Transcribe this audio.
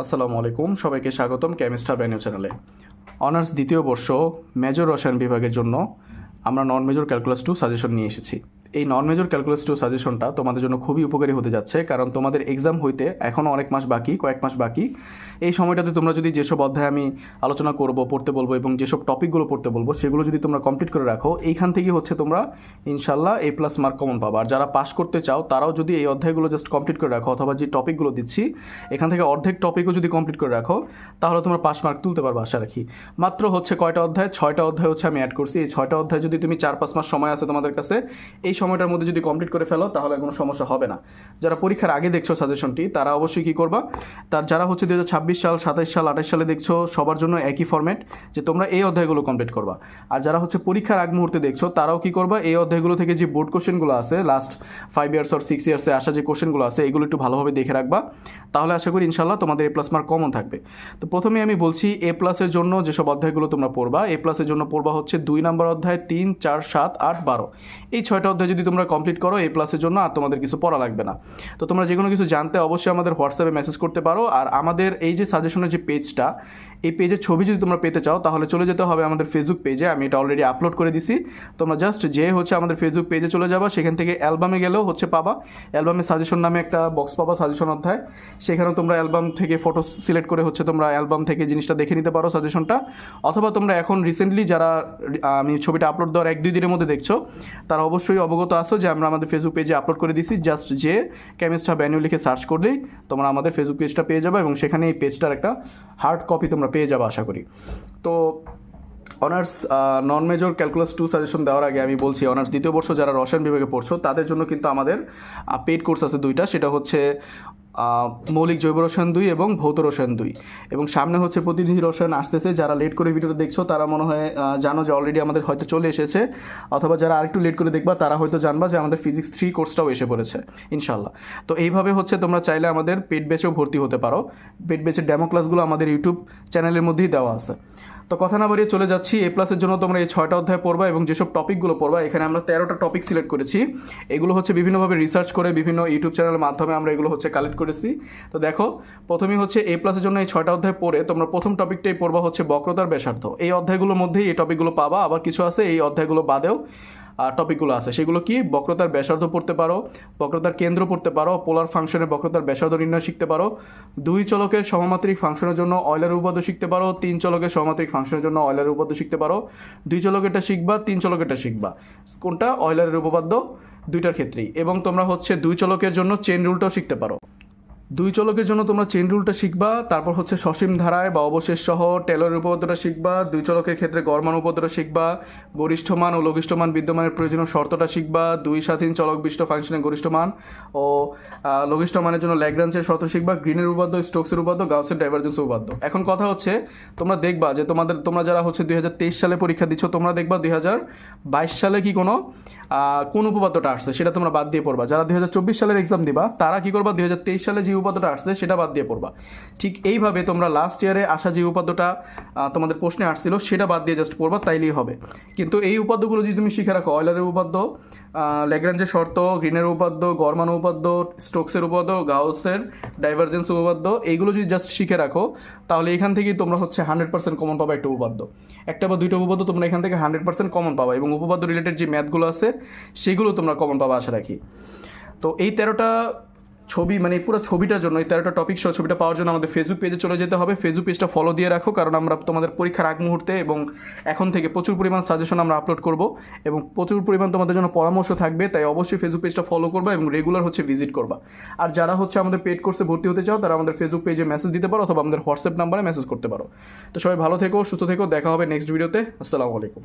আসসালামু আলাইকুম, সবাইকে স্বাগতম কেমিস্টার ব্যানিউ চ্যানেলে অনার্স দ্বিতীয় বর্ষ মেজর রসায়ন বিভাগের জন্য আমরা non major calculus two suggestion নিয়ে এসেছি। এই নন মেজর ক্যালকুলাস টু সাজেশনটা তোমাদের জন্য খুবই উপকারী হতে যাচ্ছে, কারণ তোমাদের এক্সাম হইতে এখনও অনেক মাস বাকি, কয়েক মাস বাকি। এই সময়টাতে তোমরা যদি যেসব অধ্যায় আমি আলোচনা করব, পড়তে বলব এবং যেসব টপিকগুলো পড়তে বলব, সেগুলো যদি তোমরা কমপ্লিট করে রাখো, এইখান থেকে হচ্ছে তোমরা ইনশাল্লাহ এ প্লাস মার্ক কমন পাবা। আর যারা পাস করতে চাও, তারাও যদি এই অধ্যায়গুলো জাস্ট কমপ্লিট করে রাখো, অথবা যে টপিকগুলো দিচ্ছি, এখান থেকে অর্ধেক টপিকও যদি কমপ্লিট করে রাখো, তাহলে তোমরা পাস মার্ক তুলতে পারবে, আশা রাখি। মাত্র হচ্ছে কয়টা অধ্যায়? ছয়টা অধ্যায় হচ্ছে আমি অ্যাড করছি। এই ছয়টা অধ্যায় যদি তুমি চার পাঁচ মাস সময় আছে তোমাদের কাছে, এই সময়টার মধ্যে যদি কমপ্লিট করে ফেলো, তাহলে কোনো সমস্যা হবে না। যারা পরীক্ষার আগে দেখছ সাজেশনটি তারা অবশ্যই কী করবা? তার যারা হচ্ছে দু হাজার ছাব্বিশ সাল, সাতাইশ সাল আঠাশ সালে দেখছ, সবার জন্য একই ফর্ম্যাট যে তোমরা এই অধ্যায়গুলো কমপ্লিট করবা। আর যারা হচ্ছে পরীক্ষার আগ মুহূর্তে দেখছ, তারাও কি করবা? এই অধ্যায়গুলো থেকে যে বোর্ড কোশ্চেনগুলো আছে last five years or six ইয়ার্সে আসা যে কোশ্চেনগুলো আছে, এগুলো একটু ভালোভাবে দেখে রাখবা। তাহলে আশা করি ইনশাল্লাহ তোমাদের এ প্লাস মার্ক কমন থাকবে। তো প্রথমে আমি বলছি এ প্লাসের জন্য যেসব অধ্যায়গুলো তোমরা পড়বা এ প্লাসের জন্য পড়বা হচ্ছে দুই নম্বর অধ্যায়, তিন, চার, সাত, আট, বারো। এই ছয়টা অধ্যায় যদি তোমরা কমপ্লিট করো এ প্লাসের জন্য আর তোমাদের কিছু পড়া লাগবে না। তো তোমরা যে কোনো কিছু জানতে অবশ্যই আমাদের হোয়াটসঅ্যাপে মেসেজ করতে পারো। আর আমাদের এই যে সাজেশনের যে পেজটা এই পেজের ছবি যদি তোমরা পেতে চাও, তাহলে চলে যেতে হবে আমাদের ফেসবুক পেজে আমি এটা অলরেডি আপলোড করে দিছি। তোমরা জাস্ট যে হচ্ছে আমাদের ফেসবুক পেজে চলে যাবা, সেখান থেকে অ্যালবামে গেলেও হচ্ছে পাবা। অ্যালবামে সাজেশন নামে একটা বক্স পাবা সাজেশন অধ্যায়। সেখানে তোমরা অ্যালবাম থেকে ফটো সিলেক্ট করে হচ্ছে তোমরা অ্যালবাম থেকে জিনিসটা দেখে নিতে পারো সাজেশনটা অথবা তোমরা এখন রিসেন্টলি যারা, আমি ছবিটা আপলোড দেওয়ার এক, দুই দিনের মধ্যে দেখছ, তারা অবশ্যই অবগত আসো যে আমরা আমাদের ফেসবুক পেজে আপলোড করে দিছি। জাস্ট যে কেমিস্ট্রা ব্যানিউ লিখে সার্চ করলেই তোমরা আমাদের ফেসবুক পেজটা পেয়ে যাবে এবং সেখানে এই পেজটার একটা হার্ড কপি তোমরা পেয়ে যাব আশা করি। তো honours non major calculus two suggestion দেওয়ার আগে আমি বলছি, অনার্স দ্বিতীয় বর্ষ যারা রসায়ন বিভাগে পড়ছো, তাদের জন্য কিন্তু আমাদের পেড কোর্স আছে দুইটা। সেটা হচ্ছে মৌলিক জৈব রসায়ন দুই এবং ভৌত রসায়ন দুই। এবং সামনে হচ্ছে প্রতিনিধি রসায়ন আসতেছে, যারা লেট করে ভিডিওটা দেখছ, তারা মনে হয় জানো যে অলরেডি আমাদের হয়তো চলে এসেছে। অথবা যারা আরেকটু লেট করে দেখবা, তারা হয়তো জানবা যে আমাদের ফিজিক্স থ্রি কোর্সটাও এসে পড়েছে ইনশাল্লাহ তো এইভাবে হচ্ছে তোমরা চাইলে আমাদের পেট বেচেও ভর্তি হতে পারো। পেট বেচের ডেমো ক্লাসগুলো আমাদের ইউটিউব চ্যানেলের মধ্যেই দেওয়া আছে। তো কথা না বাড়িয়ে চলে যাচ্ছি এ প্লাসের জন্য তোমরা এই ছয়টা অধ্যায় পড়বা এবং যেসব টপিকগুলো পড়বা, এখানে আমরা তেরোটা টপিক সিলেক্ট করেছি। এগুলো হচ্ছে বিভিন্নভাবে রিসার্চ করে বিভিন্ন ইউটিউব চ্যানেলের মাধ্যমে আমরা এগুলো হচ্ছে কালেক্ট করেছি। তো দেখো, প্রথমেই হচ্ছে এ প্লাসের জন্য এই ছয়টা অধ্যায় পড়ে তোমরা প্রথম টপিকটাই পড়বা হচ্ছে বক্রতার ব্যাসার্ধ। এই অধ্যায়গুলোর মধ্যেই এই টপিকগুলো পাবা, আবার কিছু আছে এই অধ্যায়গুলো বাদেও। টপিকগুলো আছে। সেগুলো কি? বক্রতার ব্যাসার্ধ পড়তে পারো, বক্রতার কেন্দ্র পড়তে পারো পোলার ফাংশনের বক্রতার ব্যাসার্ধ নির্ণয় শিখতে পারো, দুই চলকের সমামাত্রিক ফাংশনের জন্য অয়লার উপপাদ্য শিখতে পারো, তিন চলকের সমামাত্রিক ফাংশনের জন্য অয়লার উপপাদ্য শিখতে পারো, দুই চলকেরটা শিখবা, তিন চলকেরটা শিখবা। কোনটা? অয়লারের উপপাদ্য, দুইটার ক্ষেত্রেই। এবং তোমরা হচ্ছে দুই চলকের জন্য চেন রুলটাও শিখতে পারো। দুই চলকের জন্য তোমরা চেন রুলটা শিখবা, তারপর হচ্ছে সসীম ধারায় বা অবশেষ সহ টেলর উপপাদ্যটা শিখবা, দুই চলকের ক্ষেত্রে গড়মান উপপাদ্যটা শিখবা, গরিষ্ঠ মান ও লঘিষ্ঠ মান বিদ্যমানের প্রয়োজনীয় শর্তটা শিখবা, দুই স্বাধীন চলক বিশিষ্ট ফাংশনের গরিষ্ঠ মান ও লঘিষ্ঠ মানের জন্য ল্যাগ্রাঞ্জের শর্ত শিখবা গ্রিনের উপপাদ্য স্টোক্সের উপপাদ্য গাউসের ডাইভারজেন্স উপপাদ্য। এখন কথা হচ্ছে, তোমরা দেখবা যে তোমাদের, তোমরা যারা হচ্ছে দুই হাজার তেইশ সালে পরীক্ষা দিচ্ছ, তোমরা দেখবা দুই হাজার বাইশ সালে কি কোনো কোন উপপাদ্যটা আসছে সেটা তোমরা বাদ দিয়ে পড়বা। যারা দুই হাজার চব্বিশ সালের এক্সাম দিবা, তারা কি করবা? দুই হাজার তেইশ সালে যে উপাদ্যটা আসছে সেটা বাদ দিয়ে পড়বা। ঠিক এইভাবে তোমরা লাস্ট ইয়ারে আসা যে উপাদ্যটা তোমাদের প্রশ্নে আসছিল সেটা বাদ দিয়ে জাস্ট পড়বা, তাইলেই হবে। কিন্তু এই উপাদ্যগুলো যদি তুমি শিখে রাখো অয়লারের উপাদ্য ল্যাগ্রাঞ্জের শর্ত গ্রিনের উপাদ্য গরমান উপাদ্য স্টোক্সের উপাদ্য গাউসের ডাইভারজেন্স উপপাদ্য, এইগুলো যদি জাস্ট শিখে রাখো, তাহলে এখান থেকেই তোমরা হচ্ছে হান্ড্রেড পার্সেন্ট কমন পাবা একটা উপাদ্য একটা বা দুইটা উপপাদ্য তোমরা এখান থেকে হান্ড্রেড পার্সেন্ট কমন পাবা এবং উপপাদ্য রিলেটেড যে ম্যাথগুলো আছে সেগুলো তোমরা কমন পাবা, আশা রাখি। তো এই তেরোটা ছবি মানে পুরো ছবিটার জন্য, এই তেরোটা টপিক সহ ছবিটা পাওয়ার জন্য আমাদের ফেসবুক পেজে চলে যেতে হবে। ফেসবুক পেজটা ফলো দিয়ে রাখো, কারণ আমরা তোমাদের পরীক্ষার আগ মুহূর্তে এবং এখন থেকে প্রচুর পরিমাণ সাজেশন আমরা আপলোড করব এবং প্রচুর পরিমাণ তোমাদের জন্য পরামর্শ থাকবে, তাই অবশ্যই ফেসবুক পেজটা ফলো করবা এবং রেগুলার হচ্ছে ভিজিট করবা। আর যারা হচ্ছে আমাদের পেড কোর্সে ভর্তি হতে চাও, তারা আমাদের ফেসবুক পেজে মেসেজ দিতে পারো অথবা আমাদের হোয়াটসঅ্যাপ নাম্বারে মেসেজ করতে পারো। তো সবাই ভালো থেকো, সুস্থ থেকো, দেখা হবে নেক্সট ভিডিওতে আসসালামু আলাইকুম।